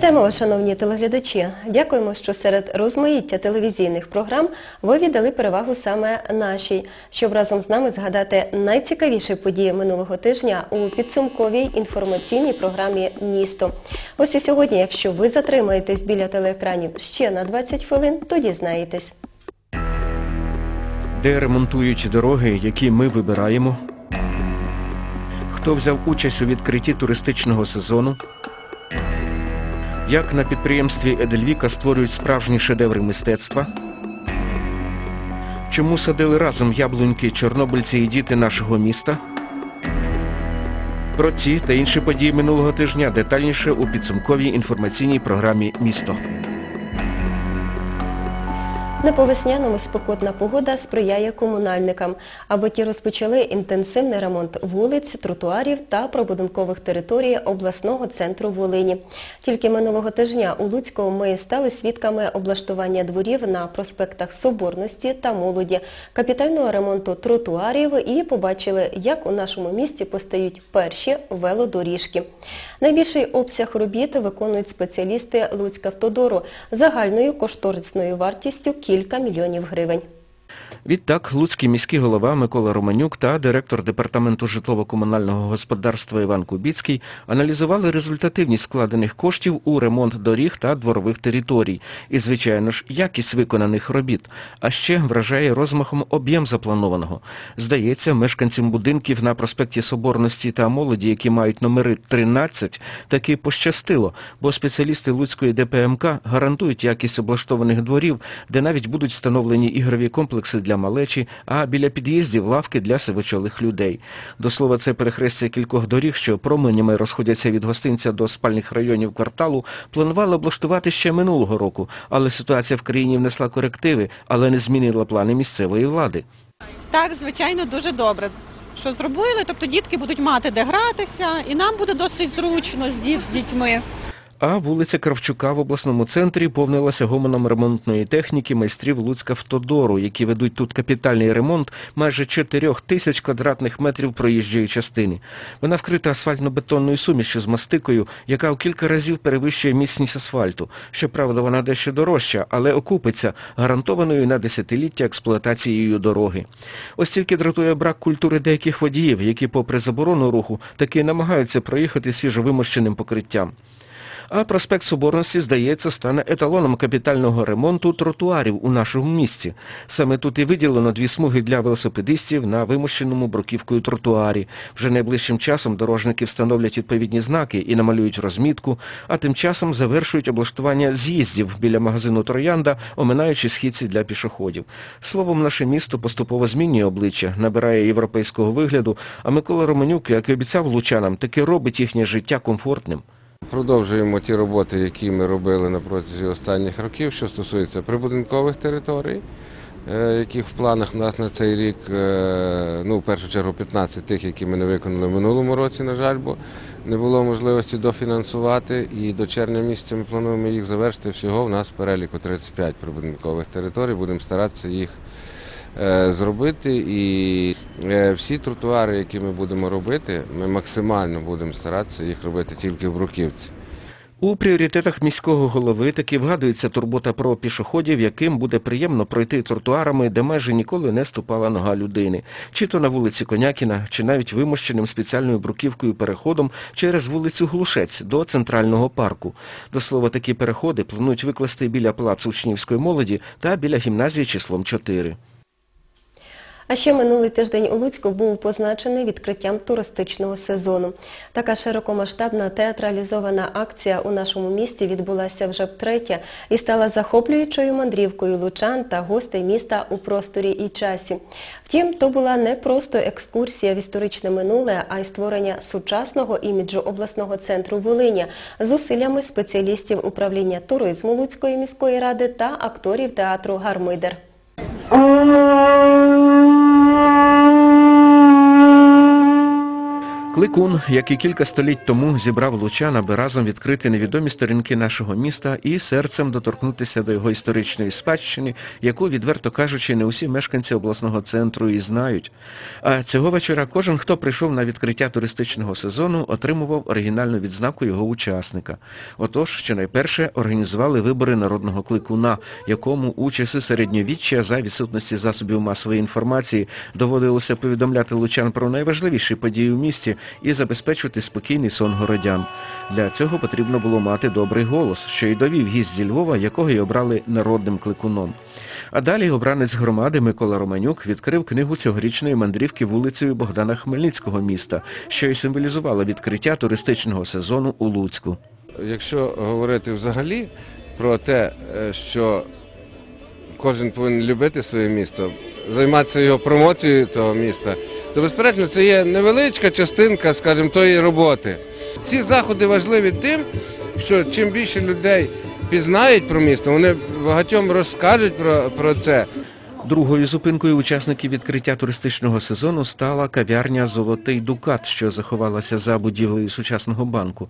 Вітаємо вас, шановні телеглядачі. Дякуємо, що серед розмаїття телевізійних програм ви віддали перевагу саме нашій, щоб разом з нами згадати найцікавіші події минулого тижня у підсумковій інформаційній програмі Місто. Ось і сьогодні, якщо ви затримаєтесь біля телеекранів ще на 20 хвилин, то дізнаєтесь. Де ремонтують дороги, які ми вибираємо? Хто взяв участь у відкритті туристичного сезону? Як на підприємстві Едельвіка створюють справжні шедеври мистецтва? Чому садили разом яблуньки чорнобильці і діти нашого міста? Про ці та інші події минулого тижня детальніше у підсумковій інформаційній програмі Місто. На повесняному спекотна погода сприяє комунальникам, аби ті розпочали інтенсивний ремонт вулиць, тротуарів та пробудинкових територій обласного центру Волині. Тільки минулого тижня у Луцьку ми стали свідками облаштування дворів на проспектах Соборності та Молоді, капітального ремонту тротуарів і побачили, як у нашому місті постають перші велодоріжки. Найбільший обсяг робіт виконують спеціалісти Луцькавтодору загальною кошторисною вартістю кілька мільйонів гривень. Відтак, Луцький міський голова Микола Романюк та директор департаменту житлово-комунального господарства Іван Кубіцький аналізували результативність складених коштів у ремонт доріг та дворових територій. І, звичайно ж, якість виконаних робіт. А ще вражає розмахом об'єм запланованого. Здається, мешканцям будинків на проспекті Соборності та молоді, які мають номери 13, таки пощастило, бо спеціалісти Луцької ДПМК гарантують якість облаштованих дворів, де навіть будуть встановлені ігрові комплекси для малечі, а біля під'їздів лавки для сивочолих людей. До слова, це перехрестя кількох доріг, що променями розходяться від гостинця до спальних районів кварталу, планували облаштувати ще минулого року, але ситуація в країні внесла корективи, але не змінила плани місцевої влади. Так, звичайно, дуже добре. Що зробили, тобто дітки будуть мати де гратися, і нам буде досить зручно з дітьми. А вулиця Кравчука в обласному центрі повнилася гомоном ремонтної техніки майстрів Луцька Автодору, які ведуть тут капітальний ремонт майже 4 тисяч квадратних метрів проїжджої частини. Вона вкрита асфальтно-бетонною сумішю з мастикою, яка у кілька разів перевищує міцність асфальту. Щоправда, вона дещо дорожча, але окупиться гарантованою на десятиліття експлуатацією дороги. Ось тільки дратує брак культури деяких водіїв, які попри заборону руху таки намагаються проїхати свіжовимощеним покриттям. А проспект Соборності, здається, стане еталоном капітального ремонту тротуарів у нашому місті. Саме тут і виділено дві смуги для велосипедистів на вимощеному бруківкою тротуарі. Вже найближчим часом дорожники встановлять відповідні знаки і намалюють розмітку, а тим часом завершують облаштування з'їздів біля магазину Троянда, оминаючи східці для пішоходів. Словом, наше місто поступово змінює обличчя, набирає європейського вигляду, а Микола Романюк, як і обіцяв лучанам, таки робить їхнє життя комфортним. Продовжуємо ті роботи, які ми робили на протязі останніх років, що стосується прибудинкових територій, е, яких в планах у нас на цей рік, е, ну, в першу чергу 15 тих, які ми не виконали в минулому році, на жаль, бо не було можливості дофінансувати. І до червня місяця ми плануємо їх завершити. Всього в нас переліку 35 прибудинкових територій. Будемо старатися їх зробити. І е, всі тротуари, які ми будемо робити, ми максимально будемо старатися їх робити тільки в Бруківці. У пріоритетах міського голови таки вгадується турбота про пішоходів, яким буде приємно пройти тротуарами, де майже ніколи не ступала нога людини. Чи то на вулиці Конякіна, чи навіть вимощеним спеціальною бруківкою переходом через вулицю Глушець до центрального парку. До слова, такі переходи планують викласти біля палацу учнівської молоді та біля гімназії числом 4. А ще минулий тиждень у Луцьку був позначений відкриттям туристичного сезону. Така широкомасштабна театралізована акція у нашому місті відбулася вже втретє і стала захоплюючою мандрівкою лучан та гостей міста у просторі і часі. Втім, то була не просто екскурсія в історичне минуле, а й створення сучасного іміджу обласного центру Волиня з усиллями спеціалістів управління туризму Луцької міської ради та акторів театру Гармидер. Кликун, як і кілька століть тому, зібрав лучан, аби разом відкрити невідомі сторінки нашого міста і серцем доторкнутися до його історичної спадщини, яку, відверто кажучи, не усі мешканці обласного центру і знають. А цього вечора кожен, хто прийшов на відкриття туристичного сезону, отримував оригінальну відзнаку його учасника. Отож, що найперше організували вибори народного кликуна, якому у часи середньовіччя за відсутності засобів масової інформації доводилося повідомляти лучан про найважливіші події в місті і забезпечувати спокійний сон городян. Для цього потрібно було мати добрий голос, що й довів гість зі Львова, якого й обрали народним кликуном. А далі обранець громади Микола Романюк відкрив книгу цьогорічної мандрівки вулицею Богдана Хмельницького міста, що й символізувало відкриття туристичного сезону у Луцьку. Якщо говорити взагалі про те, е, що кожен повинен любити своє місто, займатися його промоцією того міста, то безперечно це є невеличка частинка, скажімо, тої роботи. Ці заходи важливі тим, що чим більше людей пізнають про місто, вони багатьом розкажуть про, про це. Другою зупинкою учасників відкриття туристичного сезону стала кав'ярня Золотий Дукат, що заховалася за будівлею сучасного банку.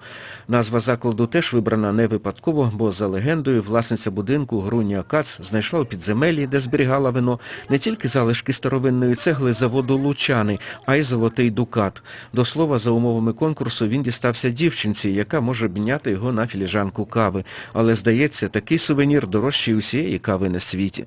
Назва закладу теж вибрана не випадково, бо за легендою власниця будинку Груня Кац знайшла у підземеллі, де зберігала вино, не тільки залишки старовинної цегли заводу Лучани, а й Золотий Дукат. До слова, за умовами конкурсу він дістався дівчинці, яка може обміняти його на філіжанку кави. Але, здається, такий сувенір дорожчий усієї кави на світі.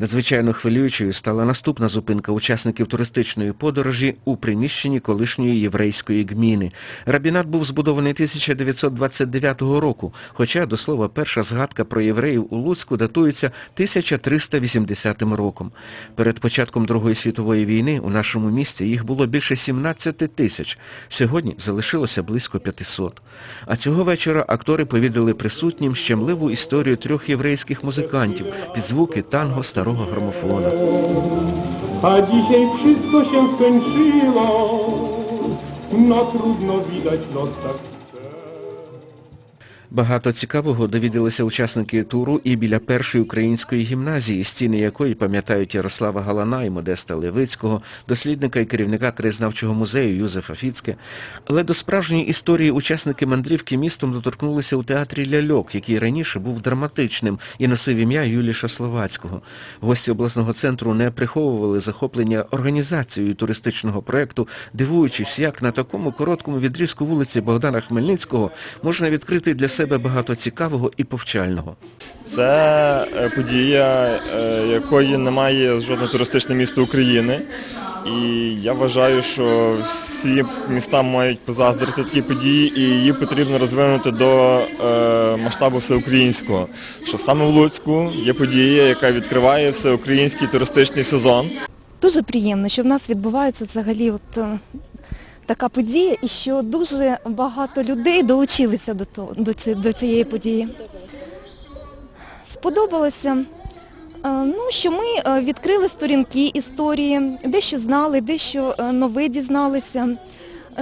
Надзвичайно хвилюючою стала наступна зупинка учасників туристичної подорожі у приміщенні колишньої єврейської гміни. Рабінат був збудований 1929 року, хоча, до слова, перша згадка про євреїв у Луцьку датується 1380 роком. Перед початком Другої світової війни у нашому місті їх було більше 17 тисяч. Сьогодні залишилося близько 500. А цього вечора актори повідали присутнім щемливу історію трьох єврейських музикантів під звуки танго старого A dzisiaj wszystko się skończyło, no trudno widać los tak Багато цікавого довідалися учасники туру і біля першої української гімназії, стіни якої пам'ятають Ярослава Галана і Модеста Левицького, дослідника і керівника краєзнавчого музею Юзефа Фіцке. Але до справжньої історії учасники мандрівки містом доторкнулися у театрі Ляльок, який раніше був драматичним і носив ім'я Юліша Словацького. Гості обласного центру не приховували захоплення організацією туристичного проєкту, дивуючись, як на такому короткому відрізку вулиці Богдана Хмельницького можна відкрити для себе багато цікавого і повчального. Це е, подія, е, якої немає жодне туристичне місто України. І я вважаю, що всі міста мають позаздрити такі події, і її потрібно розвинути до е, масштабу всеукраїнського. Що саме в Луцьку є подія, яка відкриває всеукраїнський туристичний сезон. Дуже приємно, що в нас відбувається взагалі от, така подія і що дуже багато людей долучилися до, того, до, ці- до цієї події. Сподобалося, е, ну, що ми е, відкрили сторінки історії, дещо знали, дещо е, нове дізналися.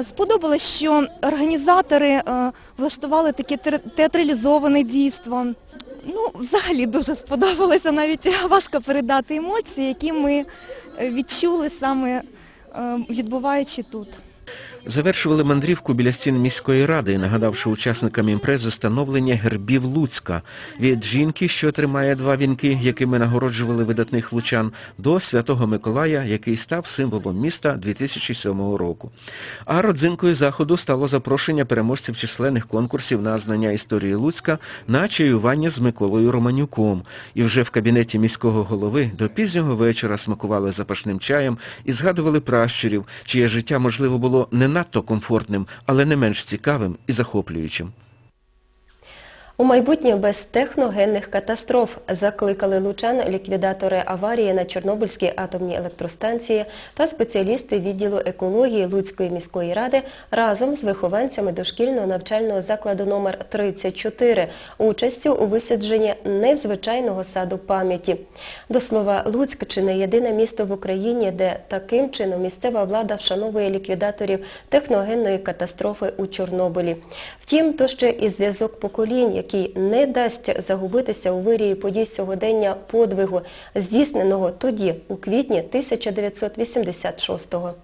Сподобалось, що організатори влаштували таке театралізоване дійство. Ну, взагалі дуже сподобалося, навіть важко передати емоції, які ми відчули саме відбуваючи тут. Завершували мандрівку біля стін міської ради, нагадавши учасникам імпрези становлення гербів Луцька. Від жінки, що тримає два вінки, якими нагороджували видатних лучан, до Святого Миколая, який став символом міста 2007 року. А родзинкою заходу стало запрошення переможців численних конкурсів на знання історії Луцька на чаювання з Миколою Романюком. І вже в кабінеті міського голови до пізнього вечора смакували запашним чаєм і згадували пращурів, чиє життя, можливо, було не надто комфортним, але не менш цікавим і захоплюючим. У майбутнє без техногенних катастроф закликали лучан ліквідатори аварії на Чорнобильській атомній електростанції та спеціалісти відділу екології Луцької міської ради разом з вихованцями дошкільного навчального закладу номер 34 участю у висадженні незвичайного саду пам'яті. До слова, Луцьк чи не єдине місто в Україні, де таким чином місцева влада вшановує ліквідаторів техногенної катастрофи у Чорнобилі. Втім, то ще і зв'язок поколінь, який не дасть загубитися у вирії подій сьогодення подвигу, здійсненого тоді, у квітні 1986-го.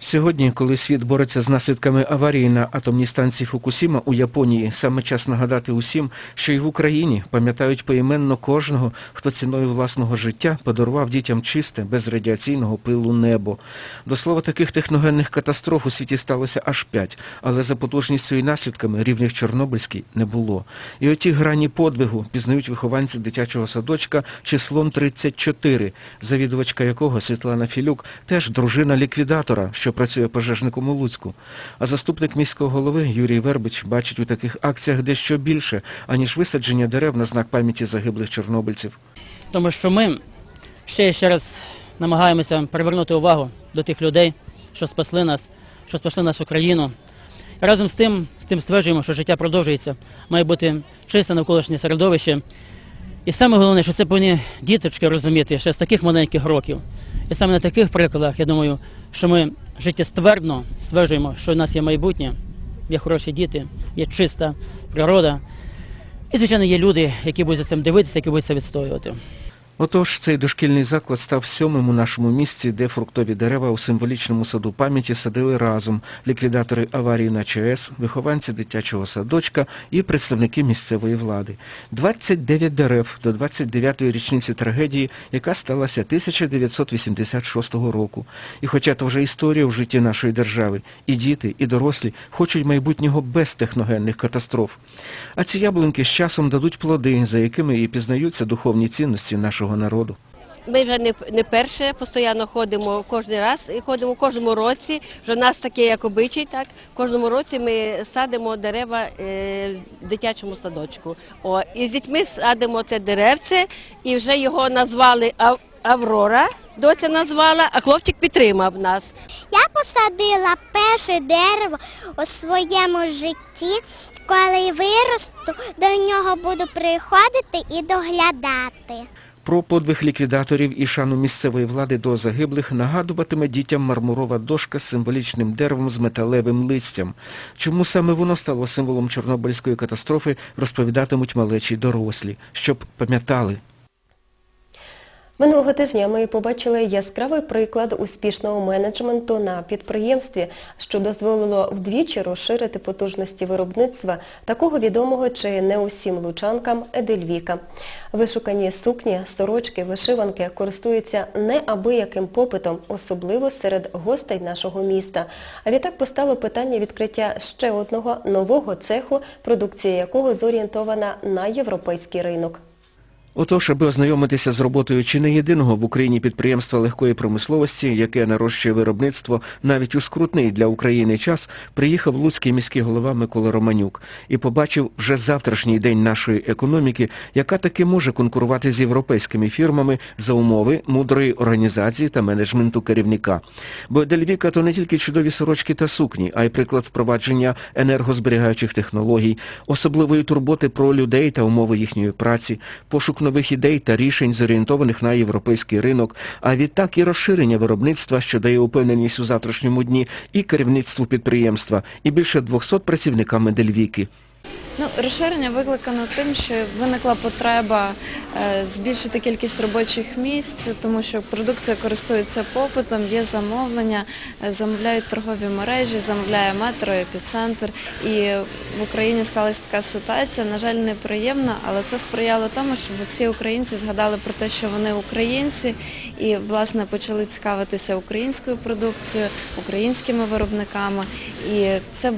Сьогодні, коли світ бореться з наслідками аварії на атомній станції Фукусіма у Японії, саме час нагадати усім, що і в Україні пам'ятають поіменно кожного, хто ціною власного життя подарував дітям чисте, без радіаційного пилу небо. До слова, таких техногенних катастроф у світі сталося аж п'ять, але за потужністю і наслідками рівних Чорнобильській не було. І оті грані подвигу пізнають вихованці дитячого садочка числом 34, завідувачка якого Світлана Філюк теж дружина ліквідатора, що працює пожежником у Луцьку. А заступник міського голови Юрій Вербич бачить у таких акціях дещо більше, аніж висадження дерев на знак пам'яті загиблих чорнобильців. Тому що ми ще ще раз намагаємося привернути увагу до тих людей, що спасли нас, що спасли нашу країну. Разом з тим, з тим стверджуємо, що життя продовжується, має бути чисте навколишнє середовище. І саме головне, що це повинні діточки розуміти ще з таких маленьких років. І саме на таких прикладах, я думаю, що ми життєствердно стверджуємо, що в нас є майбутнє, є хороші діти, є чиста природа. І, звичайно, є люди, які будуть за цим дивитися, які будуть це відстоювати. Отож, цей дошкільний заклад став сьомим у нашому місті, де фруктові дерева у символічному саду пам'яті садили разом ліквідатори аварії на ЧАЕС, вихованці дитячого садочка і представники місцевої влади. 29 дерев до 29-ї річниці трагедії, яка сталася 1986 року. І хоча то вже історія в житті нашої держави, і діти, і дорослі хочуть майбутнього без техногенних катастроф. А ці яблунки з часом дадуть плоди, за якими і пізнаються духовні цінності нашого народу. Ми вже не, не перше, постійно ходимо кожен раз і ходимо в кожному році. Вже в нас таке як обичай, так. В кожному році ми садимо дерева е, в дитячому садочку. О, і з дітьми садимо те деревце, і вже його назвали Ав- Аврора. Доця назвала, а хлопчик підтримав нас. Я посадила перше дерево у своєму житті. Коли виросту, до нього буду приходити і доглядати. Про подвиг ліквідаторів і шану місцевої влади до загиблих нагадуватиме дітям мармурова дошка з символічним деревом з металевим листям. Чому саме воно стало символом Чорнобильської катастрофи, розповідатимуть малечі дорослі, щоб пам'ятали. Минулого тижня ми побачили яскравий приклад успішного менеджменту на підприємстві, що дозволило вдвічі розширити потужності виробництва такого відомого чи не усім лучанкам Едельвіка. Вишукані сукні, сорочки, вишиванки користуються неабияким попитом, особливо серед гостей нашого міста. А відтак постало питання відкриття ще одного нового цеху, продукція якого зорієнтована на європейський ринок. Отож, аби ознайомитися з роботою чи не єдиного в Україні підприємства легкої промисловості, яке нарощує виробництво навіть у скрутний для України час, приїхав луцький міський голова Микола Романюк і побачив вже завтрашній день нашої економіки, яка таки може конкурувати з європейськими фірмами за умови мудрої організації та менеджменту керівника. Бо Дельвіка то не тільки чудові сорочки та сукні, а й приклад впровадження енергозберігаючих технологій, особливої турботи про людей та умови їхньої праці, пошук нових ідей та рішень, зорієнтованих на європейський ринок, а відтак і розширення виробництва, що дає упевненість у завтрашньому дні і керівництву підприємства, і більше 200 працівниками Дельвіки. Ну, розширення викликано тим, що виникла потреба е, збільшити кількість робочих місць, тому що продукція користується попитом, є замовлення, е, замовляють торгові мережі, замовляє метро, епіцентр. І в Україні склалась така ситуація, на жаль, неприємна, але це сприяло тому, щоб всі українці згадали про те, що вони українці, і власне почали цікавитися українською продукцією, українськими виробниками. І це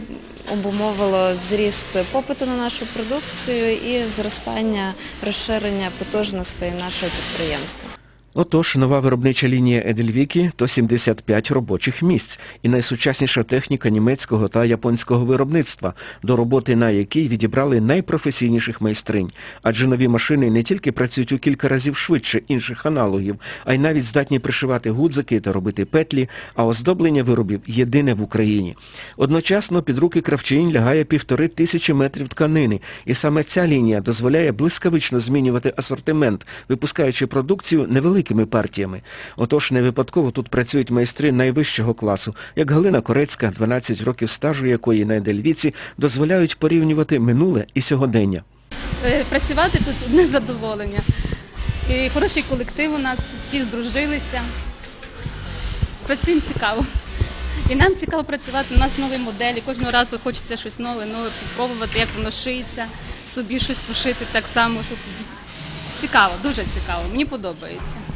обумовило зріст попиту на нашу продукцію і зростання розширення потужностей нашого підприємства. Отож, нова виробнича лінія Едельвіки – то 75 робочих місць і найсучасніша техніка німецького та японського виробництва, до роботи на якій відібрали найпрофесійніших майстринь. Адже нові машини не тільки працюють у кілька разів швидше інших аналогів, а й навіть здатні пришивати гудзики та робити петлі, а оздоблення виробів єдине в Україні. Одночасно під руки кравчинь лягає півтори тисячі метрів тканини, і саме ця лінія дозволяє блискавично змінювати асортимент, випускаючи продукцію невеликими партіями. Отож, не випадково тут працюють майстри найвищого класу, як Галина Корецька, 12 років стажу якої на Едельвіці дозволяють порівнювати минуле і сьогодення. Е, Працювати тут одне задоволення. І хороший колектив у нас, всі здружилися. Працюємо цікаво. І нам цікаво працювати, у нас нові моделі, кожного разу хочеться щось нове, нове попробувати, як воно шиється, собі щось пошити так само, щоб цікаво, дуже цікаво, мені подобається.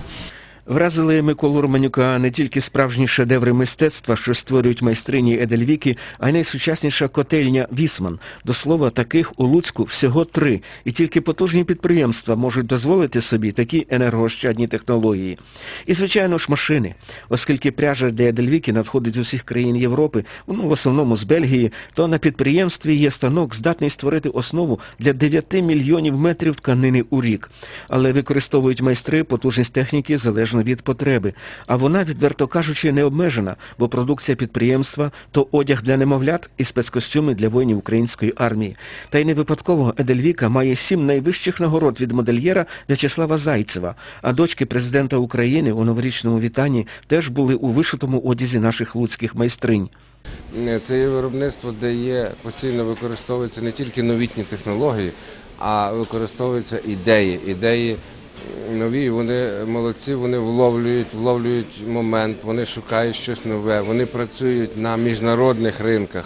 Вразили Миколу Романюка не тільки справжні шедеври мистецтва, що створюють майстрині Едельвіки, а й найсучасніша котельня Вісман. До слова, таких у Луцьку всього три. І тільки потужні підприємства можуть дозволити собі такі енергоощадні технології. І, звичайно ж, машини. Оскільки пряжа для Едельвіки надходить з усіх країн Європи, ну, в основному з Бельгії, то на підприємстві є станок, здатний створити основу для 9 мільйонів метрів тканини у рік. Але використовують майстри потужність техніки залежно від потреби. А вона, відверто кажучи, не обмежена, бо продукція підприємства то одяг для немовлят і спецкостюми для воїнів української армії. Та й не випадково Едельвіка має сім найвищих нагород від модельєра В'ячеслава Зайцева, а дочки президента України у новорічному вітанні теж були у вишитому одязі наших луцьких майстринь. Е, Це є виробництво, де є постійно використовуються не тільки новітні технології, а використовуються ідеї. Ідеї нові, вони молодці, вони вловлюють, вловлюють момент, вони шукають щось нове, вони працюють на міжнародних ринках,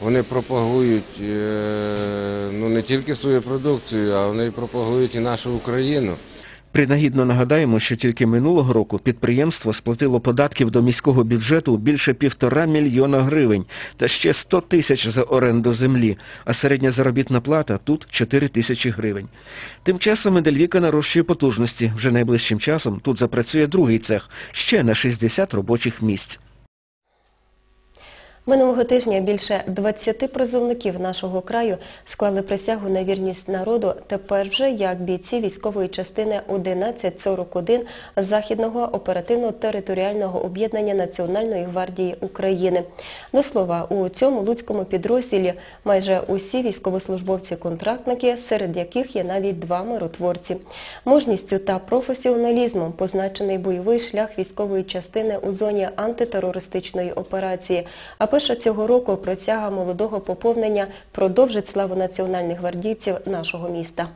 вони пропагують е, ну, не тільки свою продукцію, а вони пропагують і нашу Україну. Принагідно нагадаємо, що тільки минулого року підприємство сплатило податків до міського бюджету більше півтора мільйона гривень та ще 100 тисяч за оренду землі, а середня заробітна плата тут 4 тисячі гривень. Тим часом Медельвіка нарощує потужності. Вже найближчим часом тут запрацює другий цех, ще на 60 робочих місць. Минулого тижня більше 20 призовників нашого краю склали присягу на вірність народу тепер вже як бійці військової частини 1141 Західного оперативно-територіального об'єднання Національної гвардії України. До слова, у цьому луцькому підрозділі майже усі військовослужбовці-контрактники, серед яких є навіть два миротворці. Мужністю та професіоналізмом позначений бойовий шлях військової частини у зоні антитерористичної операції. А перша цього року присяга молодого поповнення продовжить славу національних гвардійців нашого міста.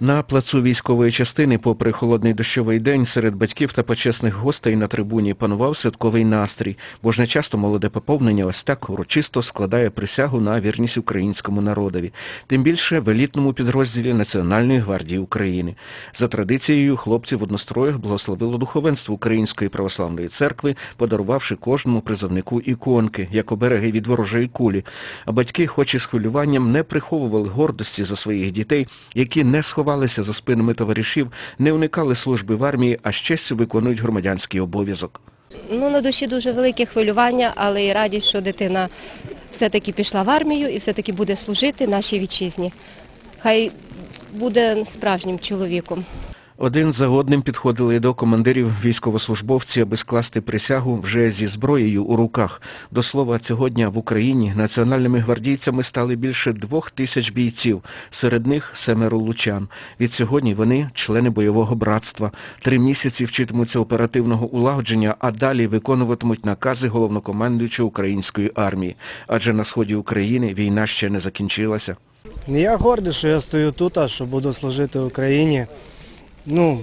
На плацу військової частини, попри холодний дощовий день, серед батьків та почесних гостей на трибуні панував святковий настрій, бо ж не часто молоде поповнення ось так урочисто складає присягу на вірність українському народові, тим більше в елітному підрозділі Національної гвардії України. За традицією, хлопці в одностроях благословило духовенство Української православної церкви, подарувавши кожному призовнику іконки, як обереги від ворожої кулі. А батьки, хоч і з хвилюванням, не приховували гордості за своїх дітей, які не сховалися за спинами товаришів, не уникали служби в армії, а з честю виконують громадянський обов'язок. Ну, на душі дуже велике хвилювання, але і радість, що дитина все-таки пішла в армію і все-таки буде служити нашій вітчизні. Хай буде справжнім чоловіком. Один за одним підходили до командирів військовослужбовці, аби скласти присягу вже зі зброєю у руках. До слова, цього дня в Україні національними гвардійцями стали більше двох тисяч бійців, серед них семеро лучан. Від сьогодні вони члени бойового братства. Три місяці вчитимуться оперативного улагодження, а далі виконуватимуть накази головнокомандуючого української армії. Адже на сході України війна ще не закінчилася. Я гордий, що я стою тут, а що буду служити Україні. Ну,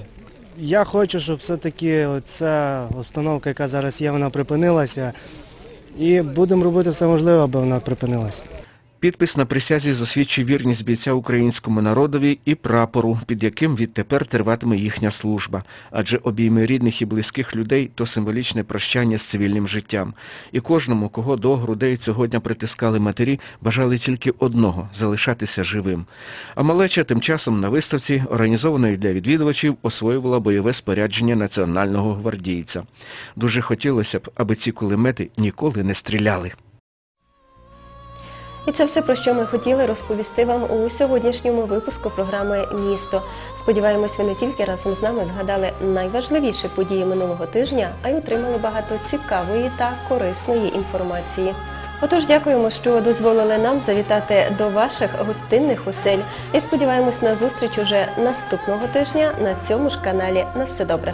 я хочу, щоб все-таки ця обстановка, яка зараз є, вона припинилася. І будемо робити все можливе, аби вона припинилася. Підпис на присязі засвідчив вірність бійця українському народові і прапору, під яким відтепер триватиме їхня служба. Адже обійми рідних і близьких людей – то символічне прощання з цивільним життям. І кожному, кого до грудей цього дня притискали матері, бажали тільки одного – залишатися живим. А малеча тим часом на виставці, організованої для відвідувачів, освоювала бойове спорядження національного гвардійця. Дуже хотілося б, аби ці кулемети ніколи не стріляли. І це все, про що ми хотіли розповісти вам у сьогоднішньому випуску програми Місто. Сподіваємось, ви не тільки разом з нами згадали найважливіші події минулого тижня, а й отримали багато цікавої та корисної інформації. Отож, дякуємо, що дозволили нам завітати до ваших гостинних осель. І сподіваємось на зустріч уже наступного тижня на цьому ж каналі. На все добре.